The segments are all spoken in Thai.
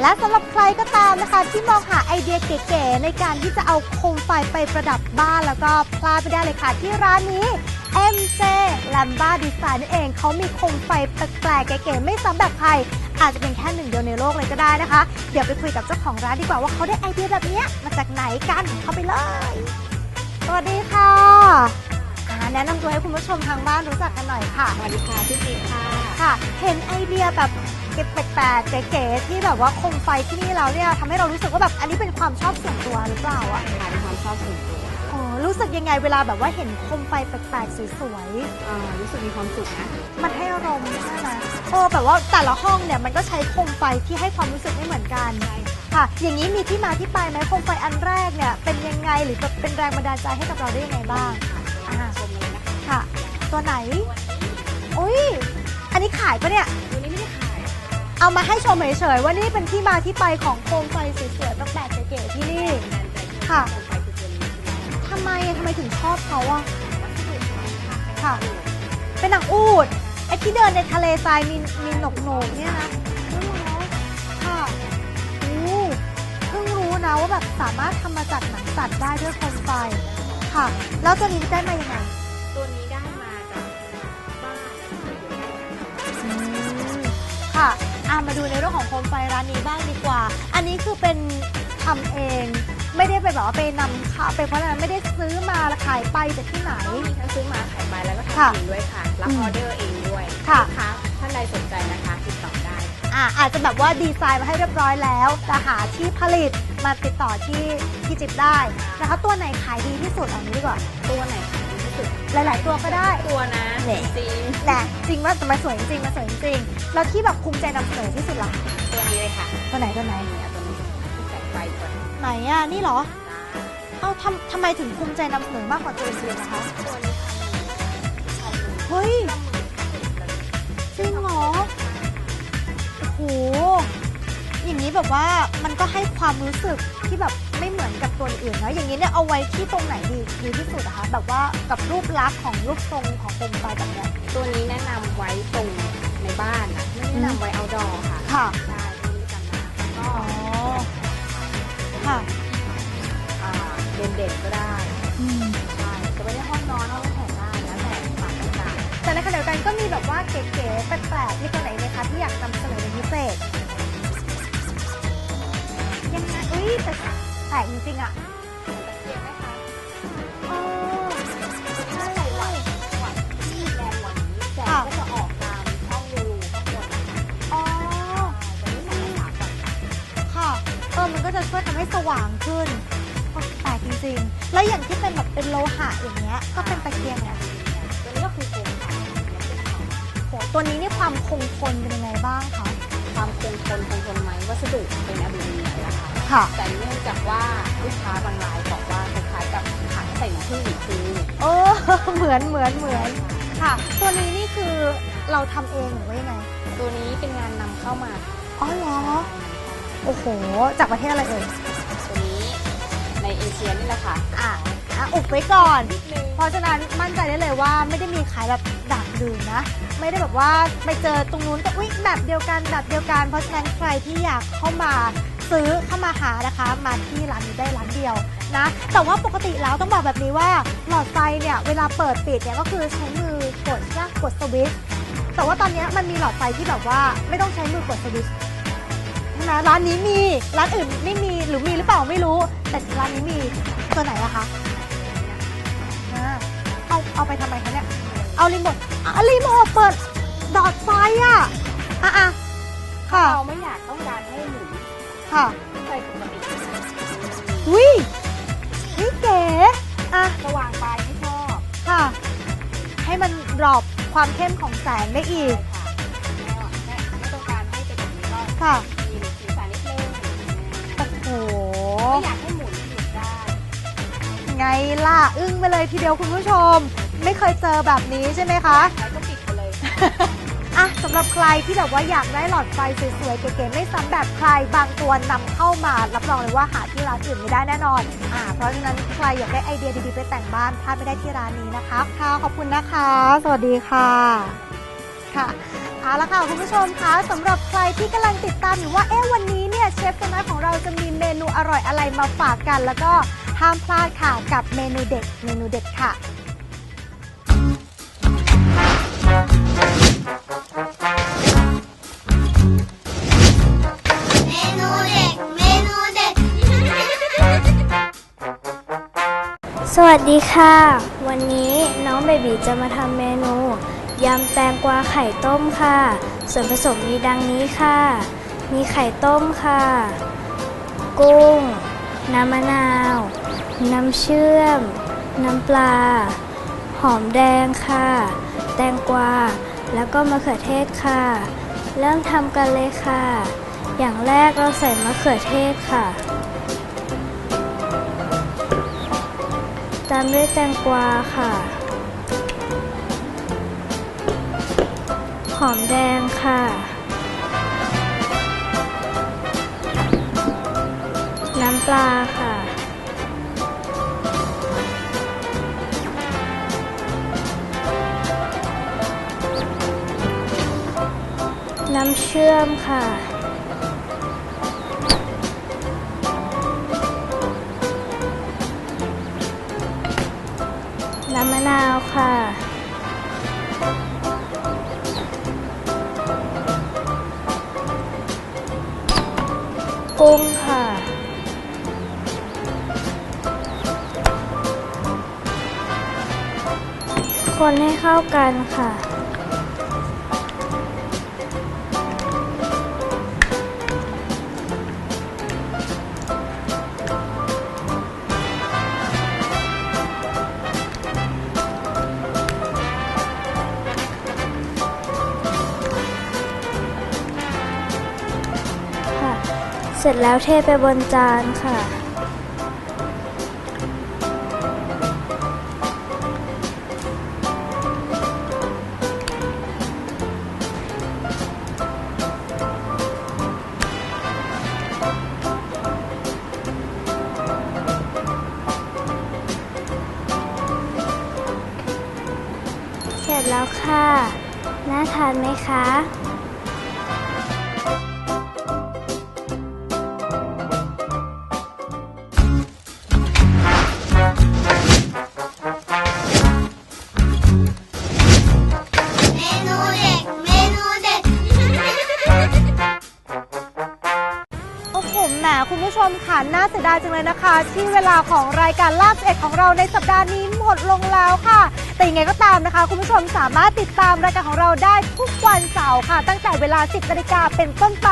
และสำหรับใครก็ตามนะคะที่มองหาไอเดียเก๋ๆในการที่จะเอาโคมไฟไปประดับบ้านแล้วก็พลาดไม่ได้เลยค่ะที่ร้านนี้ MJ Lamba Design นั่นเองเขามีโคมไฟแปลกๆเก๋ๆไม่ซ้ำแบบใครอาจจะเป็นแค่หนึ่งเดียวในโลกเลยก็ได้นะคะ เดี๋ยวไปคุยกับเจ้าของร้านดีกว่าว่าเขาได้ไอเดียแบบเนี้ยมาจากไหนกันเข้าไปเลย สวัสดีค่ะอ่าแนะนำตัวให้คุณผู้ชมทางบ้านรู้จักกันหน่อยค่ะ สวัสดีค่ะพี่จิ๊บค่ะ ค่ะ เห็นไอเดียแบบ แปลกๆเก๋ๆที่แบบว่าโคมไฟที่นี่แล้วเนี่ยทำให้เรารู้สึกว่าแบบอันนี้เป็นความชอบส่วนตัวหรือเปล่าอะค่ะเป็นความชอบส่วนตัวอ๋อรู้สึกยังไงเวลาแบบว่าเห็นโคมไฟแปลกๆสวยอ่ารู้สึกมีความสุขนะ ๆมันให้อารมณ์ใช่ไหมโอ้แบบว่าแต่ละห้องเนี่ยมันก็ใช้โคมไฟที่ให้ความรู้สึกไม่เหมือนกันใช่ค่ะค่ะ อย่างนี้มีที่มาที่ไปไหมโคมไฟอันแรกเนี่ยเป็นยังไงหรือแบบเป็นแรงบันดาลใจให้กับเราได้ยังไงบ้างอ่าชมเลยนะคะค่ะ ตัวไหนอุ้ยอันนี้ขายปะเนี่ย ตัวนี้ เอามาให้ชมเฉยๆว่านี่เป็นที่มาที่ไปของโคมไฟสวยๆแปลกๆเก๋ๆที่นี่แรงบันดาลใจที่ค่ะลงไปคือตัวนี้ทำไมทำไมถึงชอบเขาอะวัสดุค่ะค่ะ เป็นหนังอูดไอ้ที่เดินในทะเลทรายมีมีหนกโหนกๆเนี่ยนะรู้เหรอค่ะอู้เพิ่งรู้นะว่าแบบสามารถทำมาจากหนังสัตว์ได้ด้วยโคมไฟค่ะ แล้วตัวนี้ได้มายังไงตัวนี้ได้มาจากบ้านอืมค่ะอะ มาดูในเรื่องของโคมไฟร้านนี้บ้างดีกว่า อันนี้คือเป็นทำเอง ไม่ได้ไปแบบว่าไปนำเข้าไปเพราะฉะนั้นไม่ได้ซื้อมาแล้วขายไปจากที่ไหนมีทั้งซื้อมาขายไปแล้วก็ค่ะทำเองด้วยค่ะ รับอืมออเดอร์เองด้วยค่ะ ลูกค้าท่านใดสนใจนะคะติดต่อได้ อะอาจจะแบบว่าดีไซน์มาให้เรียบร้อยแล้วแต่หาที่ผลิตมาติดต่อที่ที่จิบได้นะคะตัวไหนขายดีที่สุดเอานี้ดีกว่า ตัวไหนขายดีที่ สุด หลาย ๆ ตัวก็ได้ตัวนะเนี่ยจริงแหละจริงว่าแต่มาสวยจริงมาสวยจริงแล้วที่แบบภูมิใจนำเสนอที่สุดล่ะตัวนี้เลยค่ะตัวไหนตัวไหนนี่เอาตัวนี้ที่แสงไฟตัวนี้ไหนอะนี่เหรอเอาทำทำไมถึงภูมิใจนำเสนอมากกว่าตัวอื่นๆนะคะตัวนี้ทำมือทำมือเฮ้ยทำมือที่สุดเลยจริงเหรอโอ้โห อย่างนี้แบบว่ามันก็ให้ความรู้สึกที่แบบไม่เหมือนกับตัวอื่นนะอย่างนี้เนี่ยเอาไว้ที่ตรงไหนดีดีที่สุดอะคะแบบว่ากับรูปลักษณ์ของรูปทรงของโคมไฟแบบเนี้ยตัวนี้แนะนำไว้ตรงในบ้านนะไม่แนะนำไว้เอาดอค่ะค่ะใช่ที่นี่กันนะก็อ๋อค่ะอ่าเด่นๆก็ได้อืม ใช่จะไว้ในห้องนอนห้องรับแขกได้แล้วแต่ความต้องการแต่ในขณะเดียวกันก็มีแบบว่าเก๋ๆแปลกๆมีตัวไหนไหมคะที่อยากนำเสนอเป็นพิเศษ แต่แปลกจริงๆอะตะเกียงไหมคะอ๋อถ้าใส่หวังหวังแรงหวังนี้แสงก็จะออกตามข้อรูข้อกดอ๋อแบบนี้ค่ะค่ะเออมันก็จะช่วยทำให้สว่างขึ้นโอ้แปลกจริงๆ แล้วอย่างที่เป็นแบบเป็นโลหะอย่างเงี้ยก็เป็นตะเกียงเนี่ยตัวนี้ก็คือโครงค่ะยังเป็นของโหตัวนี้นี่ความคงทนเป็นยังไงบ้างคะ ความคงทนคงทน สดุเป็นอลูมิเนียมนะคะค่ะ แต่เนื่องจากว่าลูกค้าบางรายบอกว่าคล้ายๆกับถังใส่น้ำผึ้งอีกทีโอ้เหมือนเหมือนเหมือนค่ะ ตัวนี้นี่คือเราทำเองหรือว่ายังไง ตัวนี้เป็นงานนำเข้ามา อ๋อเหรอ โอ้โห จากประเทศอะไรเอ่ย ตัวนี้ในเอเชียนี่แหละค่ะอะอะอุบไว้ก่อนนิดนึงเพราะฉะนั้นมั่นใจได้เลยว่าไม่ได้มีขายแบบดักดื่นนะ ไม่ได้แบบว่าไปเจอตรงนู้นก็อุ๊ยแบบเดียวกันแบบเดียวกัน เพราะฉะนั้นใครที่อยากเข้ามาซื้อเข้ามาหานะคะ มาที่ร้านนี้ได้ร้านเดียวนะ แต่ว่าปกติแล้วต้องบอกแบบนี้ว่าหลอดไฟเนี่ยเวลาเปิดปิดเนี่ยก็คือใช้มือกดใช่ไหมกดสวิตช์แต่ว่าตอนนี้มันมีหลอดไฟที่แบบว่าไม่ต้องใช้มือกดสวิตช์ใช่ไหมร้านนี้มีร้านอื่นไม่มีหรือมีหรือเปล่าไม่รู้ แต่ร้านนี้มีตัวไหนอะคะเอาเอาไปทำไมคะเนี่ย เอารีโมทอะรีโมทเปิดดอดไฟอะ อะอะค่ะ เราไม่อยากต้องการให้หมุนค่ะไฟปกติวินี่เก๋อะ สว่างไปไม่ชอบค่ะ ให้มันดรอปความเข้มของแสงได้อีก ใช่ค่ะไม่ไม่ต้องการให้เป็นแบบนี้ก็ค่ะ มีสีสันนิดนึงโอ้โห ไม่อยากให้หมุนหมุนได้ ไงล่ะ อึ้งไปเลยทีเดียวคุณผู้ชม ไม่เคยเจอแบบนี้ใช่ไหมคะใช้ก็ปิดไปเลย อะสำหรับใครที่แบบว่าอยากได้หลอดไฟสวยๆ เก๋ๆไม่ซ้ำแบบใครบางตัวนำเข้ามา รับรองเลยว่าหาที่ร้านอื่นไม่ได้แน่นอน อ่าเพราะฉะนั้นใครอยากได้ไอเดียดีๆไปแต่งบ้านพลาดไม่ได้ที่ร้านนี้นะคะค่ะขอบคุณนะคะ สวัสดีค่ะค่ะเอาละค่ะคุณผู้ชมคะสำหรับใครที่กำลังติดตามอยู่ว่าเอ๊ะวันนี้เนี่ยเชฟตัวน้อยของเราจะมีเมนูอร่อยอะไรมาฝากกัน แล้วก็ห้ามพลาดค่ะกับเมนูเด็ดเมนูเด็ดค่ะ สวัสดีค่ะ วันนี้น้องเบบีจะมาทำเมนูยำแตงกวาไข่ต้มค่ะ ส่วนผสมมีดังนี้ค่ะ มีไข่ต้มค่ะ กุ้ง น้ำมะนาว น้ำเชื่อม น้ำปลา หอมแดงค่ะ แตงกวา แล้วก็มะเขือเทศค่ะ เริ่มทำกันเลยค่ะ อย่างแรกเราใส่มะเขือเทศค่ะ ตามด้วยแตงกวาค่ะ หอมแดงค่ะ น้ำปลาค่ะ น้ำเชื่อมค่ะ มะนาวค่ะ กุ้งค่ะ คนให้เข้ากันค่ะ เสร็จแล้วเทไปบนจานค่ะ เสร็จแล้วค่ะ น่าทานไหมคะ ค่ะ น่าเสียดายจังเลยนะคะ ที่เวลาของรายการลาบเอ็ดของเราในสัปดาห์นี้หมดลงแล้วค่ะ แต่ยังไงก็ตามนะคะ คุณผู้ชมสามารถติดตามรายการของเราได้ทุกวันเสาร์ค่ะ ตั้งแต่เวลา 10นาฬิกาเป็นต้นไป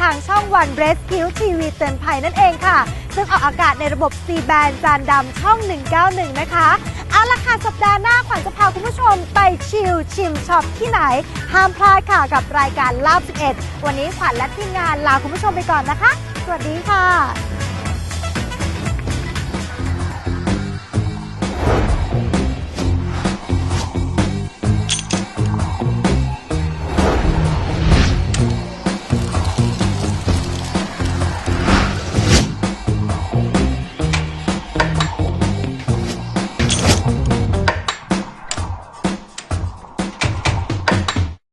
ทางช่องวัน Rescue TV เตือนภัยนั่นเองค่ะ ซึ่งออกอากาศในระบบ C band จานดำช่อง 191 นะคะเอาละค่ะสัปดาห์หน้าขวัญจะพาคุณผู้ชมไปชิลชิมช็อปที่ไหน ห้ามพลาดค่ะกับรายการลาบ11 วันนี้ขวัญและทีมงานลาคุณผู้ชมไปก่อนนะคะ สวัสดีค่ะ